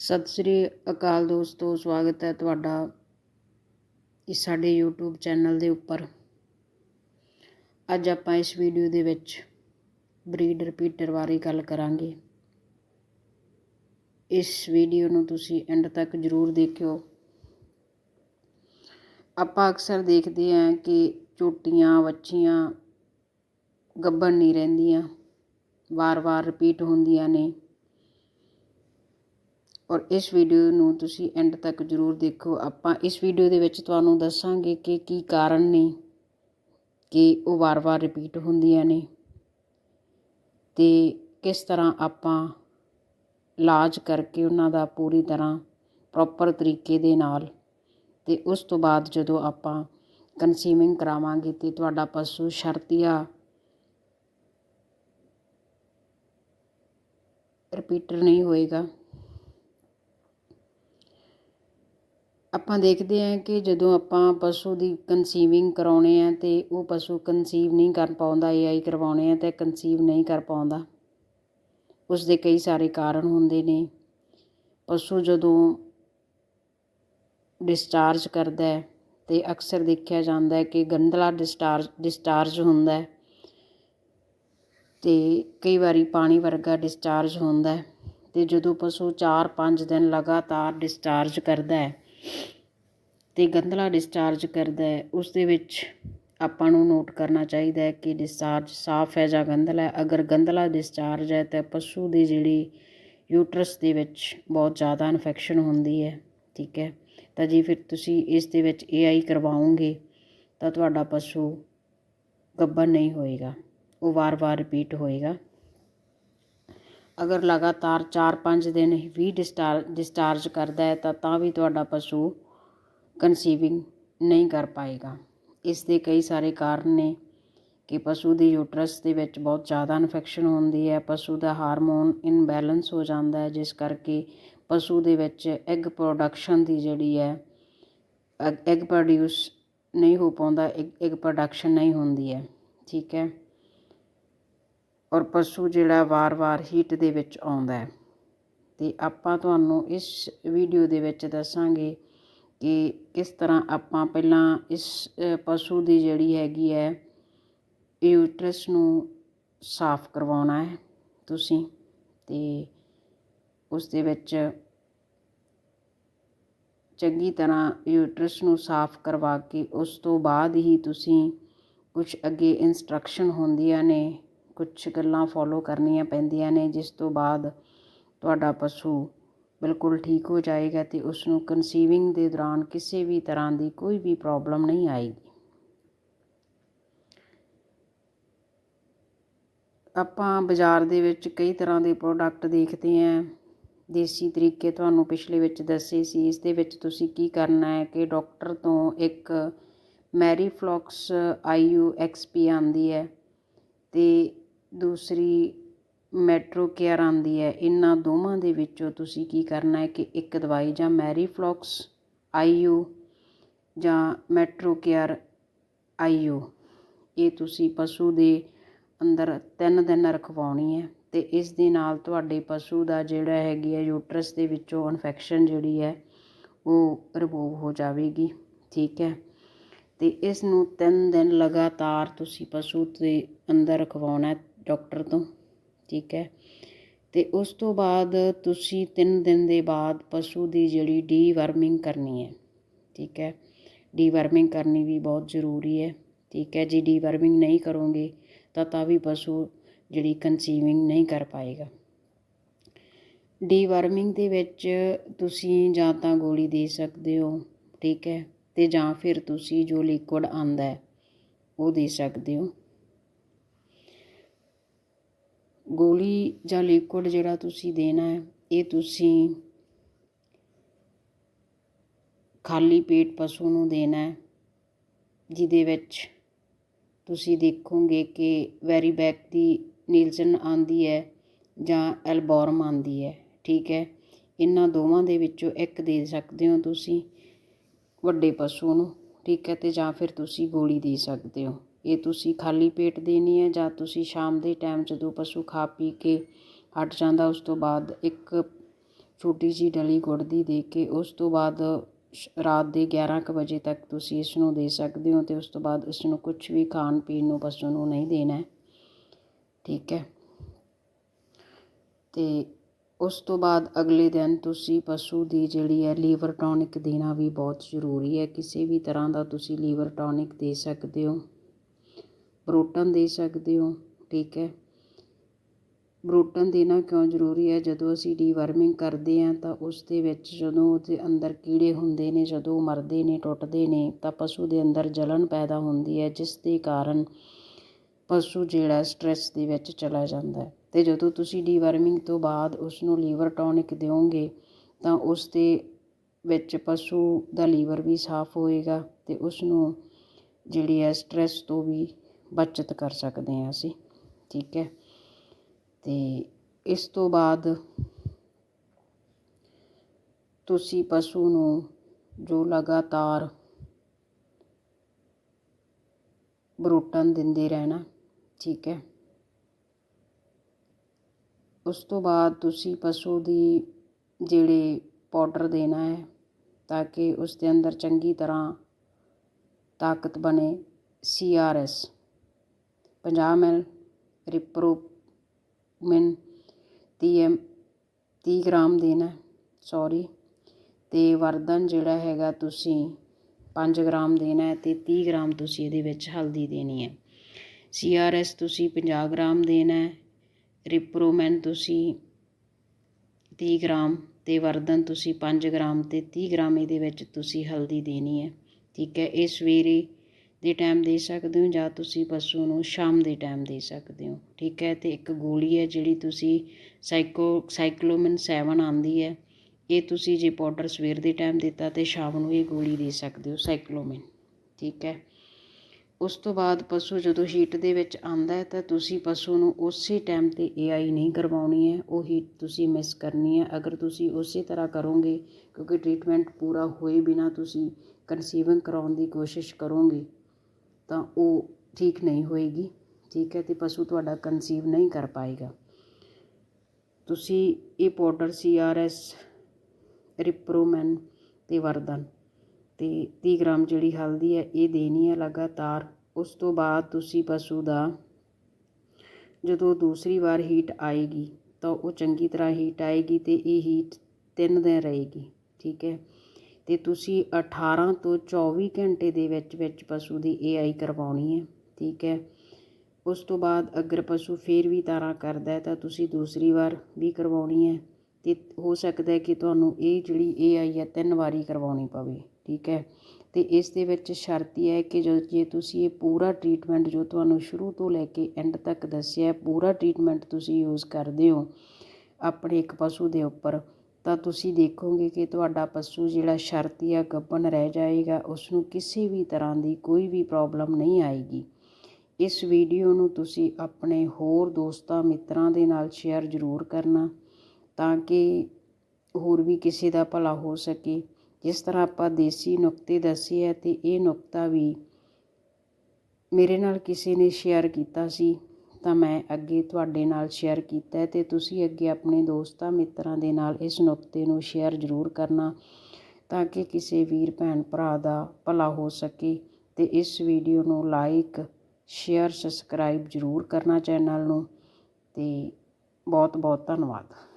ਸਤਿ ਸ੍ਰੀ ਅਕਾਲ ਦੋਸਤੋ, ਸਵਾਗਤ ਹੈ ਤੁਹਾਡਾ ਇਸ ਸਾਡੇ YouTube ਚੈਨਲ ਦੇ ਉੱਪਰ। ਅੱਜ ਆਪਾਂ ਇਸ ਵੀਡੀਓ ਦੇ ਵਿੱਚ ਬਰੀਡ ਰਿਪੀਟਰ ਬਾਰੇ ਗੱਲ ਕਰਾਂਗੇ। ਇਸ ਵੀਡੀਓ ਨੂੰ ਤੁਸੀਂ ਐਂਡ ਤੱਕ ਜ਼ਰੂਰ ਦੇਖਿਓ। ਆਪਾਂ ਅਕਸਰ ਦੇਖਦੇ ਹਾਂ ਕਿ ਝੋਟੀਆਂ ਵੱਛੀਆਂ ਗੱਭਣ ਨਹੀਂ ਰਹਿੰਦੀਆਂ, ਵਾਰ-ਵਾਰ ਰਿਪੀਟ ਹੁੰਦੀਆਂ ਨੇ। ਔਰ ਇਸ ਵੀਡੀਓ ਨੂੰ ਤੁਸੀਂ ਐਂਡ ਤੱਕ ਜ਼ਰੂਰ ਦੇਖੋ। ਆਪਾਂ ਇਸ ਵੀਡੀਓ ਦੇ ਵਿੱਚ ਤੁਹਾਨੂੰ ਦੱਸਾਂਗੇ ਕਿ ਕੀ ਕਾਰਨ ਨੇ, ਕਿ ਉਹ ਵਾਰ-ਵਾਰ ਰਿਪੀਟ ਹੁੰਦੀਆਂ ਨੇ ਤੇ ਕਿਸ ਤਰ੍ਹਾਂ ਆਪਾਂ ਇਲਾਜ ਕਰਕੇ ਉਹਨਾਂ ਦਾ ਪੂਰੀ ਤਰ੍ਹਾਂ ਪ੍ਰੋਪਰ ਤਰੀਕੇ ਦੇ ਨਾਲ ਤੇ ਉਸ ਤੋਂ ਬਾਅਦ ਜਦੋਂ ਆਪਾਂ ਕਨਸੀਵਿੰਗ ਕਰਾਵਾਂਗੇ ਤੇ ਤੁਹਾਡਾ ਪਸ਼ੂ ਸ਼ਰਤੀਆ ਰਿਪੀਟਰ ਨਹੀਂ ਹੋਏਗਾ। ਆਪਾਂ ਦੇਖਦੇ ਹਾਂ ਕਿ ਜਦੋਂ ਆਪਾਂ ਪਸ਼ੂ ਦੀ ਕੰਸੀਵਿੰਗ ਕਰਾਉਣੇ ਆ ਤੇ ਉਹ ਪਸ਼ੂ ਕੰਸੀਵ ਨਹੀਂ ਕਰ ਪਾਉਂਦਾ ਏ ਆਈ ਕਰਵਾਉਣੇ ਆ ਅਤੇ ਕੰਸੀਵ ਨਹੀਂ ਕਰ ਪਾਉਂਦਾ। ਉਸਦੇ ਕਈ ਸਾਰੇ ਕਾਰਨ ਹੁੰਦੇ ਨੇ। ਪਸ਼ੂ ਜਦੋਂ ਡਿਸਚਾਰਜ ਕਰਦਾ ਹੈ ਅਕਸਰ ਦੇਖਿਆ ਜਾਂਦਾ ਕਿ ਗੰਧਲਾ ਡਿਸਚਾਰਜ ਡਿਸਚਾਰਜ ਹੁੰਦਾ ਅਤੇ ਕਈ ਵਾਰੀ ਪਾਣੀ ਵਰਗਾ ਡਿਸਚਾਰਜ ਹੁੰਦਾ ਅਤੇ ਜਦੋਂ ਪਸ਼ੂ 4-5 ਦਿਨ ਲਗਾਤਾਰ ਡਿਸਚਾਰਜ ਕਰਦਾ ਹੈ ਤੇ ਡਿਸਚਾਰਜ ਕਰਦਾ ਉਸ ਦੇ ਵਿੱਚ ਆਪਾਂ ਨੂੰ ਨੋਟ ਕਰਨਾ ਚਾਹੀਦਾ ਹੈ ਕਿ ਡਿਸਚਾਰਜ ਸਾਫ਼ ਹੈ ਜਾਂ ਗੰਧਲਾ ਹੈ। ਅਗਰ ਗੰਧਲਾ ਡਿਸਚਾਰਜ ਹੈ ਤਾਂ ਪਸ਼ੂ ਦੀ ਜਿਹੜੀ ਯੂਟਰਸ ਦੇ ਵਿੱਚ ਬਹੁਤ ਜ਼ਿਆਦਾ ਇਨਫੈਕਸ਼ਨ ਹੁੰਦੀ ਹੈ, ਠੀਕ ਹੈ? ਤਾਂ ਜੇ ਫਿਰ ਤੁਸੀਂ ਇਸ ਦੇ ਵਿੱਚ ਏ ਆਈ ਕਰਵਾਓਗੇ ਤਾਂ ਤੁਹਾਡਾ ਪਸ਼ੂ ਗੱਭਰ ਨਹੀਂ ਹੋਏਗਾ, ਉਹ ਵਾਰ-ਵਾਰ ਰਿਪੀਟ ਹੋਏਗਾ। ਅਗਰ ਲਗਾਤਾਰ 4-5 ਦਿਨ ਵੀ ਡਿਸਟਾਰ ਡਿਸਚਾਰਜ ਕਰਦਾ ਹੈ, ਤਾਂ ਤਾਂ ਵੀ ਤੁਹਾਡਾ ਪਸ਼ੂ ਕਨਸੀਵਿੰਗ ਨਹੀਂ ਕਰ ਪਾਏਗਾ। ਇਸ ਦੇ ਕਈ ਸਾਰੇ ਕਾਰਨ ਨੇ ਕਿ ਪਸ਼ੂ ਦੀ ਯੂਟਰਸ ਦੇ ਵਿੱਚ ਬਹੁਤ ਜ਼ਿਆਦਾ ਇਨਫੈਕਸ਼ਨ ਹੁੰਦੀ ਹੈ, ਪਸ਼ੂ ਦਾ ਹਾਰਮੋਨ ਇਨਬੈਲੈਂਸ ਹੋ ਜਾਂਦਾ ਹੈ, ਜਿਸ ਕਰਕੇ ਪਸ਼ੂ ਦੇ ਵਿੱਚ ਐਗ ਪ੍ਰੋਡਕਸ਼ਨ ਦੀ ਜਿਹੜੀ ਹੈ ਐਗ ਪ੍ਰੋਡਿਊਸ ਨਹੀਂ ਹੋ ਪਾਉਂਦਾ ਐਗ ਪ੍ਰੋਡਕਸ਼ਨ ਨਹੀਂ ਹੁੰਦੀ ਹੈ। ਠੀਕ ਹੈ? ਔਰ ਪਸ਼ੂ ਜਿਹੜਾ ਵਾਰ-ਵਾਰ ਹੀਟ ਦੇ ਵਿੱਚ ਆਉਂਦਾ ਹੈ। ਤੇ ਆਪਾਂ ਤੁਹਾਨੂੰ ਇਸ ਵੀਡੀਓ ਦੇ ਵਿੱਚ ਦੱਸਾਂਗੇ ਕਿ ਕਿਸ ਤਰ੍ਹਾਂ ਆਪਾਂ ਪਹਿਲਾਂ ਇਸ ਪਸ਼ੂ ਦੀ ਜਿਹੜੀ ਹੈਗੀ ਹੈ ਯੂਟਰਸ ਨੂੰ ਸਾਫ਼ ਕਰਵਾਉਣਾ ਹੈ ਤੁਸੀਂ ਤੇ ਉਸ ਦੇ ਵਿੱਚ ਚੰਗੀ ਤਰ੍ਹਾਂ ਯੂਟਰਸ ਨੂੰ ਸਾਫ਼ ਕਰਵਾ ਕੇ ਉਸ ਤੋਂ ਬਾਅਦ ਹੀ ਤੁਸੀਂ ਕੁਝ ਅੱਗੇ ਇਨਸਟਰਕਸ਼ਨ ਹੁੰਦੀਆਂ ਨੇ ਕੁਛ ਗੱਲਾਂ ਫੋਲੋ ਕਰਨੀਆਂ ਪੈਂਦੀਆਂ ਨੇ, ਜਿਸ ਤੋਂ ਬਾਅਦ ਤੁਹਾਡਾ ਪਸ਼ੂ ਬਿਲਕੁਲ ਠੀਕ ਹੋ ਜਾਏਗਾ ਅਤੇ ਉਸਨੂੰ ਕਨਸੀਵਿੰਗ ਦੇ ਦੌਰਾਨ ਕਿਸੇ ਵੀ ਤਰ੍ਹਾਂ ਦੀ ਕੋਈ ਵੀ ਪ੍ਰੋਬਲਮ ਨਹੀਂ ਆਏਗੀ। ਆਪਾਂ ਬਾਜ਼ਾਰ ਦੇ ਵਿੱਚ ਕਈ ਤਰ੍ਹਾਂ ਦੇ ਪ੍ਰੋਡਕਟ ਦੇਖਦੇ ਆਂ ਦੇਸੀ ਤਰੀਕੇ ਤੁਹਾਨੂੰ ਪਿਛਲੇ ਵਿੱਚ ਦੱਸੇ ਸੀ, ਇਸ ਦੇ ਵਿੱਚ ਤੁਸੀਂ ਕੀ ਕਰਨਾ ਹੈ ਕਿ ਡਾਕਟਰ ਤੋਂ ਇੱਕ ਮੈਰੀਫਲੌਕਸ ਆਈਯੂ ਐਕਸਪੀ ਆਂਦੀ ਹੈ ਤੇ ਦੂਸਰੀ ਮੈਟਰੋ ਕੇਅਰ ਆਂਦੀ ਹੈ। ਇਹਨਾਂ ਦੋਵਾਂ ਦੇ ਵਿੱਚੋਂ ਤੁਸੀਂ ਕੀ ਕਰਨਾ ਹੈ ਕਿ ਇੱਕ ਦਵਾਈ ਜਾਂ ਮੈਰੀਫਲੌਕਸ ਆਈਯੂ ਜਾਂ ਮੈਟਰੋ ਕੇਅਰ ਆਈਯੂ ਇਹ ਤੁਸੀਂ ਪਸ਼ੂ ਦੇ ਅੰਦਰ ਤਿੰਨ ਦਿਨ ਰਖਵਾਉਣੀ ਹੈ ਅਤੇ ਇਸ ਦੇ ਨਾਲ ਤੁਹਾਡੇ ਪਸ਼ੂ ਦਾ ਜਿਹੜਾ ਹੈਗੀ ਹੈ ਯੂਟਰਸ ਦੇ ਵਿੱਚੋਂ ਇਨਫੈਕਸ਼ਨ ਜਿਹੜੀ ਹੈ ਉਹ ਰਿਮੂਵ ਹੋ ਜਾਵੇਗੀ। ਠੀਕ ਹੈ। ਅਤੇ ਇਸ ਨੂੰ ਤਿੰਨ ਦਿਨ ਲਗਾਤਾਰ ਤੁਸੀਂ ਪਸ਼ੂ ਦੇ ਅੰਦਰ ਰਖਵਾਉਣਾ ਡਾਕਟਰ ਤੋਂ, ਠੀਕ ਹੈ। ਅਤੇ ਉਸ ਤੋਂ ਬਾਅਦ ਤੁਸੀਂ ਤਿੰਨ ਦਿਨ ਦੇ ਬਾਅਦ ਪਸ਼ੂ ਦੀ ਜਿਹੜੀ ਡੀਵਰਮਿੰਗ ਕਰਨੀ ਹੈ, ਠੀਕ ਹੈ। ਡੀਵਰਮਿੰਗ ਕਰਨੀ ਵੀ ਬਹੁਤ ਜ਼ਰੂਰੀ ਹੈ, ਠੀਕ ਹੈ। ਜੀ ਡੀਵਰਮਿੰਗ ਨਹੀਂ ਕਰੋਗੇ ਤਾਂ ਤਾਂ ਵੀ ਪਸ਼ੂ ਜਿਹੜੀ ਕਨਸੀਵਿੰਗ ਨਹੀਂ ਕਰ ਪਾਏਗਾ। ਡੀਵਰਮਿੰਗ ਦੇ ਵਿੱਚ ਤੁਸੀਂ ਜਾਂ ਤਾਂ ਗੋਲੀ ਦੇ ਸਕਦੇ ਹੋ, ਠੀਕ ਹੈ। ਤੇ ਜਾਂ ਫਿਰ ਤੁਸੀਂ ਜੋ ਲਿਕੁਇਡ ਆਂਦਾ ਉਹ ਦੇ ਸਕਦੇ ਹੋ। ਗੋਲੀ ਜਾਂ ਲਿਕੁਇਡ ਜਿਹੜਾ ਤੁਸੀਂ ਦੇਣਾ ਹੈ, ਇਹ ਤੁਸੀਂ ਖਾਲੀ ਪੇਟ ਪਸ਼ੂ ਨੂੰ ਦੇਣਾ ਹੈ, ਜਿਹਦੇ ਵਿੱਚ ਤੁਸੀਂ ਦੇਖੋਗੇ ਕਿ ਵੈਰੀਬੈਕ ਦੀ ਨੀਲਸਨ ਆਂਦੀ ਹੈ ਜਾਂ ਐਲਬੋਰਮ ਆਂਦੀ ਹੈ, ਠੀਕ ਹੈ? ਇਹਨਾਂ ਦੋਵਾਂ ਦੇ ਵਿੱਚੋਂ ਇੱਕ ਦੇ ਸਕਦੇ ਹੋ ਤੁਸੀਂ ਵੱਡੇ ਪਸ਼ੂ ਨੂੰ, ਠੀਕ ਹੈ? ਤੇ ਜਾਂ ਫਿਰ ਤੁਸੀਂ ਗੋਲੀ ਦੇ ਸਕਦੇ ਹੋ। ਇਹ ਤੁਸੀਂ ਖਾਲੀ ਪੇਟ ਦੇਣੀ ਹੈ ਜਾਂ ਤੁਸੀਂ ਸ਼ਾਮ ਦੇ ਟਾਈਮ ਜਦੋਂ ਪਸ਼ੂ ਖਾ ਪੀ ਕੇ ਹਟ ਜਾਂਦਾ, ਉਸ ਤੋਂ ਬਾਅਦ ਇੱਕ ਛੋਟੀ ਜਿਹੀ ਡਲੀ ਗੁੜ ਦੀ ਦੇ ਕੇ ਉਸ ਤੋਂ ਬਾਅਦ ਸ਼- ਰਾਤ ਦੇ 11 ਕੁ ਵਜੇ ਤੱਕ ਤੁਸੀਂ ਇਸ ਨੂੰ ਦੇ ਸਕਦੇ ਹੋ ਅਤੇ ਉਸ ਤੋਂ ਬਾਅਦ ਇਸ ਨੂੰ ਕੁਝ ਵੀ ਖਾਣ ਪੀਣ ਨੂੰ ਪਸ਼ੂ ਨੂੰ ਨਹੀਂ ਦੇਣਾ ਠੀਕ ਹੈ। ਅਤੇ ਉਸ ਤੋਂ ਬਾਅਦ ਅਗਲੇ ਦਿਨ ਤੁਸੀਂ ਪਸ਼ੂ ਦੀ ਜਿਹੜੀ ਹੈ ਲੀਵਰ ਟੌਨਿਕ ਦੇਣਾ ਵੀ ਬਹੁਤ ਜ਼ਰੂਰੀ ਹੈ। ਕਿਸੇ ਵੀ ਤਰ੍ਹਾਂ ਦਾ ਤੁਸੀਂ ਲੀਵਰ ਟੌਨਿਕ ਦੇ ਸਕਦੇ ਹੋ। ਬਰੋਟਨ ਦੇ ਸਕਦੇ ਹੋ, ਠੀਕ ਹੈ। ਬਰੋਟਨ ਦੇਣਾ ਕਿਉਂ ਜ਼ਰੂਰੀ ਹੈ? ਜਦੋਂ ਅਸੀਂ ਡੀਵਰਮਿੰਗ ਕਰਦੇ ਹਾਂ ਤਾਂ ਉਸ ਦੇ ਵਿੱਚ ਜਦੋਂ ਉਹਦੇ ਅੰਦਰ ਕੀੜੇ ਹੁੰਦੇ ਨੇ, ਜਦੋਂ ਉਹ ਮਰਦੇ ਨੇ, ਟੁੱਟਦੇ ਨੇ, ਤਾਂ ਪਸ਼ੂ ਦੇ ਅੰਦਰ ਜਲਨ ਪੈਦਾ ਹੁੰਦੀ ਹੈ, ਜਿਸ ਦੇ ਕਾਰਨ ਪਸ਼ੂ ਜਿਹੜਾ ਸਟ੍ਰੈਸ ਦੇ ਵਿੱਚ ਚਲਾ ਜਾਂਦਾ ਹੈ। ਤੇ ਜਦੋਂ ਤੁਸੀਂ ਡੀਵਰਮਿੰਗ ਤੋਂ ਬਾਅਦ ਉਸ ਨੂੰ ਲੀਵਰ ਟੌਨਿਕ ਦਿਓਗੇ, ਤਾਂ ਉਸ ਦੇ ਵਿੱਚ ਪਸ਼ੂ ਦਾ ਲੀਵਰ ਵੀ ਸਾਫ਼ ਹੋਏਗਾ ਅਤੇ ਉਸ ਨੂੰ ਜਿਹੜੀ ਹੈ ਸਟ੍ਰੈਸ ਤੋਂ ਵੀ ਬੱਚਤ ਕਰ ਸਕਦੇ ਹਾਂ ਅਸੀਂ, ਠੀਕ ਹੈ? ਅਤੇ ਇਸ ਤੋਂ ਬਾਅਦ ਤੁਸੀਂ ਪਸ਼ੂ ਨੂੰ ਜੋ ਲਗਾਤਾਰ ਬਰੋਟਨ ਦਿੰਦੇ ਰਹਿਣਾ, ਠੀਕ ਹੈ? ਉਸ ਤੋਂ ਬਾਅਦ ਤੁਸੀਂ ਪਸ਼ੂ ਦੀ ਜਿਹੜੇ ਪਾਊਡਰ ਦੇਣਾ ਹੈ ਤਾਂ ਕਿ ਉਸ ਦੇ ਅੰਦਰ ਚੰਗੀ ਤਰ੍ਹਾਂ ਤਾਕਤ ਬਣੇ ਸੀ ਆਰ ਐਸ 50 ਮਿਲ ਰਿਪਰੋ ਮਿਨ ਤੀਹ ਐਮ ਤੀਹ ਗ੍ਰਾਮ ਦੇਣਾ ਸੋਰੀ ਅਤੇ ਵਰਦਨ ਜਿਹੜਾ ਹੈਗਾ ਤੁਸੀਂ ਪੰਜ ਗ੍ਰਾਮ ਦੇਣਾ ਅਤੇ ਤੀਹ ਗ੍ਰਾਮ ਤੁਸੀਂ ਇਹਦੇ ਵਿੱਚ ਹਲਦੀ ਦੇਣੀ ਹੈ। ਸੀ ਆਰ ਐੱਸ ਤੁਸੀਂ 50 ਗ੍ਰਾਮ ਦੇਣਾ ਰਿਪਰੋਮੈਨ ਤੁਸੀਂ ਤੀਹ ਗ੍ਰਾਮ ਅਤੇ ਵਰਦਨ ਤੁਸੀਂ ਪੰਜ ਗ੍ਰਾਮ ਅਤੇ ਤੀਹ ਗ੍ਰਾਮ ਇਹਦੇ ਵਿੱਚ ਤੁਸੀਂ ਹਲਦੀ ਦੇਣੀ ਹੈ, ਠੀਕ ਹੈ। ਇਹ ਸਵੇਰੇ ਦੇ ਟਾਈਮ ਦੇ ਸਕਦੇ ਹੋ ਜਾਂ ਤੁਸੀਂ ਪਸ਼ੂ ਨੂੰ ਸ਼ਾਮ ਦੇ ਟਾਈਮ ਦੇ ਸਕਦੇ ਹੋ। ਠੀਕ ਹੈ ਅਤੇ ਇੱਕ ਗੋਲੀ ਹੈ ਜਿਹੜੀ ਤੁਸੀਂ ਸਾਈਕੋ, ਸਾਈਕਲੋਮਿਨ ਸੈਵਨ ਆਉਂਦੀ ਹੈ। ਇਹ ਤੁਸੀਂ ਜੇ ਪਾਊਡਰ ਸਵੇਰ ਦੇ ਟਾਈਮ ਦਿੱਤਾ ਤੇ ਸ਼ਾਮ ਨੂੰ ਇਹ ਗੋਲੀ ਦੇ ਸਕਦੇ ਹੋ, ਸਾਈਕਲੋਮਿਨ। ਠੀਕ ਹੈ। ਉਸ ਤੋਂ ਬਾਅਦ ਪਸ਼ੂ ਜਦੋਂ ਹੀਟ ਦੇ ਵਿੱਚ ਆਉਂਦਾ ਹੈ ਤਾਂ ਤੁਸੀਂ ਪਸ਼ੂ ਨੂੰ ਉਸੇ ਟਾਈਮ ਤੇ ਏਆਈ ਨਹੀਂ ਕਰਵਾਉਣੀ ਹੈ, ਉਹ ਹੀਟ ਤੁਸੀਂ ਮਿਸ ਕਰਨੀ ਹੈ। ਅਗਰ ਤੁਸੀਂ ਉਸੇ ਤਰ੍ਹਾਂ ਕਰੋਗੇ, ਕਿਉਂਕਿ ਟ੍ਰੀਟਮੈਂਟ ਪੂਰਾ ਹੋਏ ਬਿਨਾ ਤੁਸੀਂ ਕਨਸੀਵਿੰਗ ਕਰਾਉਣ ਦੀ ਕੋਸ਼ਿਸ਼ ਕਰੋਗੇ ਤਾਂ ਉਹ ਠੀਕ ਨਹੀਂ ਹੋਏਗੀ। ਠੀਕ ਹੈ ਅਤੇ ਪਸ਼ੂ ਤੁਹਾਡਾ ਕੰਸੀਵ ਨਹੀਂ ਕਰ ਪਾਏਗਾ। ਤੁਸੀਂ ਇਹ ਪਾਊਡਰ ਸੀ ਆਰ ਐਸ ਰਿਪਰੋਮੈਨ ਅਤੇ ਵਰਦਨ ਅਤੇ ਤੀਹ ਗ੍ਰਾਮ ਜਿਹੜੀ ਹਲਦੀ ਹੈ, ਇਹ ਦੇਣੀ ਹੈ ਲਗਾਤਾਰ। ਉਸ ਤੋਂ ਬਾਅਦ ਤੁਸੀਂ ਪਸ਼ੂ ਦਾ ਜਦੋਂ ਦੂਸਰੀ ਵਾਰ ਹੀਟ ਆਏਗੀ ਤਾਂ ਉਹ ਚੰਗੀ ਤਰ੍ਹਾਂ ਹੀਟ ਆਏਗੀ ਅਤੇ ਇਹ ਹੀਟ ਤਿੰਨ ਦਿਨ ਰਹੇਗੀ। ਠੀਕ ਹੈ ਅਤੇ ਤੁਸੀਂ 18 ਤੋਂ 24 ਘੰਟੇ ਦੇ ਵਿੱਚ ਵਿੱਚ ਪਸ਼ੂ ਦੀ ਏ ਆਈ ਕਰਵਾਉਣੀ ਹੈ, ਠੀਕ ਹੈ। ਉਸ ਤੋਂ ਬਾਅਦ ਅਗਰ ਪਸ਼ੂ ਫਿਰ ਵੀ ਤਾਰਾਂ ਕਰਦਾ ਤਾਂ ਤੁਸੀਂ ਦੂਸਰੀ ਵਾਰ ਵੀ ਕਰਵਾਉਣੀ ਹੈ ਅਤੇ ਹੋ ਸਕਦਾ ਕਿ ਤੁਹਾਨੂੰ ਇਹ ਜਿਹੜੀ ਏ ਆਈ ਹੈ ਤਿੰਨ ਵਾਰੀ ਕਰਵਾਉਣੀ ਪਵੇ, ਠੀਕ ਹੈ। ਅਤੇ ਇਸ ਦੇ ਵਿੱਚ ਸ਼ਰਤ ਇਹ ਹੈ ਕਿ ਜੋ ਜੇ ਤੁਸੀਂ ਇਹ ਪੂਰਾ ਟਰੀਟਮੈਂਟ ਜੋ ਤੁਹਾਨੂੰ ਸ਼ੁਰੂ ਤੋਂ ਲੈ ਕੇ ਐਂਡ ਤੱਕ ਦੱਸਿਆ ਪੂਰਾ ਟਰੀਟਮੈਂਟ ਤੁਸੀਂ ਯੂਜ਼ ਕਰਦੇ ਹੋ ਆਪਣੇ ਇੱਕ ਪਸ਼ੂ ਦੇ ਉੱਪਰ ਤਾਂ ਤੁਸੀਂ ਦੇਖੋਗੇ ਕਿ ਤੁਹਾਡਾ ਪਸ਼ੂ ਜਿਹੜਾ ਸ਼ਰਤੀਆ ਗੱਭਣ ਰਹਿ ਜਾਏਗਾ ਉਸ ਨੂੰ ਕਿਸੇ ਵੀ ਤਰ੍ਹਾਂ ਦੀ ਕੋਈ ਵੀ ਪ੍ਰੋਬਲਮ ਨਹੀਂ ਆਏਗੀ। ਇਸ ਵੀਡੀਓ ਨੂੰ ਤੁਸੀਂ ਆਪਣੇ ਹੋਰ ਦੋਸਤਾਂ, ਮਿੱਤਰਾਂ ਦੇ ਨਾਲ ਸ਼ੇਅਰ ਜ਼ਰੂਰ ਕਰਨਾ ਤਾਂ ਕਿ ਹੋਰ ਵੀ ਕਿਸੇ ਦਾ ਭਲਾ ਹੋ ਸਕੇ। ਜਿਸ ਤਰ੍ਹਾਂ ਆਪਾਂ ਦੇਸੀ ਨੁਕਤੇ ਦੱਸੇ ਹੈ ਤੇ ਇਹ ਨੁਕਤਾ ਵੀ ਮੇਰੇ ਨਾਲ ਕਿਸੇ ਨੇ ਸ਼ੇਅਰ ਕੀਤਾ ਸੀ। ਤਾਂ ਮੈਂ ਅੱਗੇ ਤੁਹਾਡੇ ਨਾਲ ਸ਼ੇਅਰ ਕੀਤਾ ਅਤੇ ਤੁਸੀਂ ਅੱਗੇ ਆਪਣੇ ਦੋਸਤਾਂ, ਮਿੱਤਰਾਂ ਦੇ ਨਾਲ ਇਸ ਨੁਕਤੇ ਨੂੰ ਸ਼ੇਅਰ ਜ਼ਰੂਰ ਕਰਨਾ ਤਾਂ ਕਿ ਕਿਸੇ ਵੀਰ, ਭੈਣ, ਭਰਾ ਦਾ ਭਲਾ ਹੋ ਸਕੇ ਅਤੇ ਇਸ ਵੀਡੀਓ ਨੂੰ ਲਾਈਕ ਸ਼ੇਅਰ ਸਬਸਕ੍ਰਾਈਬ ਜ਼ਰੂਰ ਕਰਨਾ ਚੈਨਲ ਨੂੰ ਅਤੇ ਬਹੁਤ ਬਹੁਤ ਧੰਨਵਾਦ।